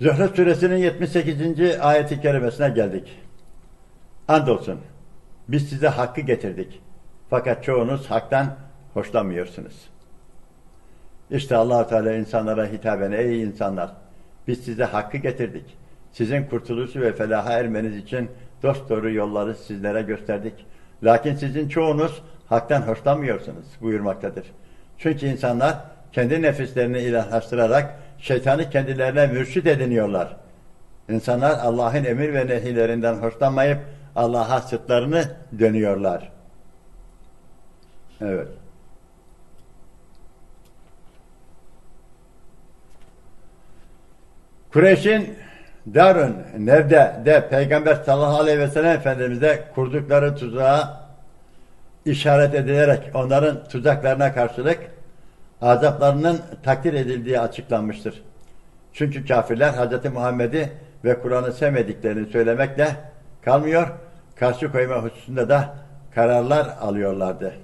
Zührüt suresinin 78. ayeti kerimesine geldik. Andolsun biz size hakkı getirdik. Fakat çoğunuz haktan hoşlanmıyorsunuz. İşte allah Teala insanlara hitaben ey insanlar biz size hakkı getirdik. Sizin kurtuluşu ve felaha ermeniz için dost doğru yolları sizlere gösterdik. Lakin sizin çoğunuz haktan hoşlanmıyorsunuz buyurmaktadır. Çünkü insanlar kendi nefislerini ilahlaştırarak şeytanı kendilerine mürşit ediniyorlar. İnsanlar Allah'ın emir ve nehilerinden hoşlanmayıp Allah'a sırtlarını dönüyorlar. Evet. Kureyş'in Darun Nevde de Peygamber sallallahu aleyhi ve sellem Efendimiz'e kurdukları tuzağa işaret edilerek onların tuzaklarına karşılık azaplarının takdir edildiği açıklanmıştır. Çünkü kafirler Hz. Muhammed'i ve Kur'an'ı sevmediklerini söylemekle kalmıyor, karşı koyma hususunda da kararlar alıyorlardı.